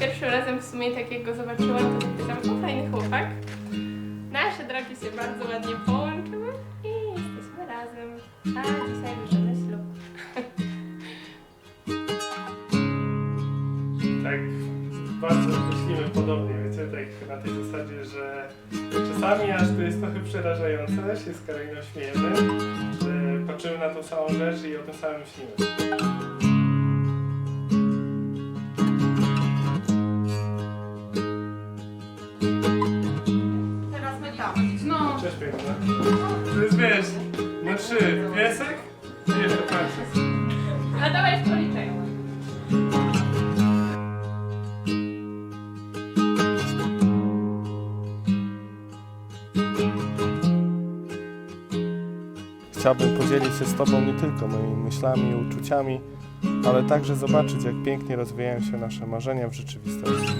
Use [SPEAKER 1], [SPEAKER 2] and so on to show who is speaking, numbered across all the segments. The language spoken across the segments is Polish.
[SPEAKER 1] pierwszym razem w sumie tak jak go zobaczyłam, to zapytałam, o fajny chłopak. Nasze drogi się bardzo ładnie połączyły i jesteśmy razem. A dzisiaj bierzemy ślub.
[SPEAKER 2] Tak bardzo myślimy podobnie, wiecie, tak na tej zasadzie, że czasami aż to jest trochę przerażające, się z Karoliną śmiejemy, że patrzymy na tą samą rzecz i o tym samym myślimy.
[SPEAKER 3] No.
[SPEAKER 2] Cześć piękna. To jest, wiesz, na trzy, piesek i jeszcze Francis.
[SPEAKER 1] A dawaj w policzek.
[SPEAKER 2] Chciałbym podzielić się z Tobą nie tylko moimi myślami i uczuciami, ale także zobaczyć, jak pięknie rozwijają się nasze marzenia w rzeczywistości.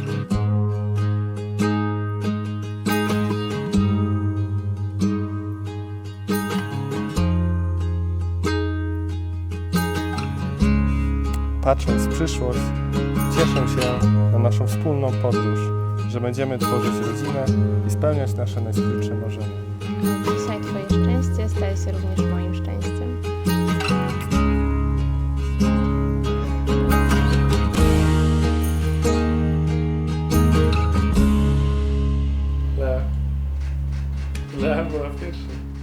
[SPEAKER 2] Patrząc w przyszłość, cieszę się na naszą wspólną podróż, że będziemy tworzyć rodzinę i spełniać nasze najskrytsze marzenia.
[SPEAKER 4] Dzisiaj Twoje szczęście staje się również moim szczęściem.
[SPEAKER 2] Lea. Lea była pierwsza.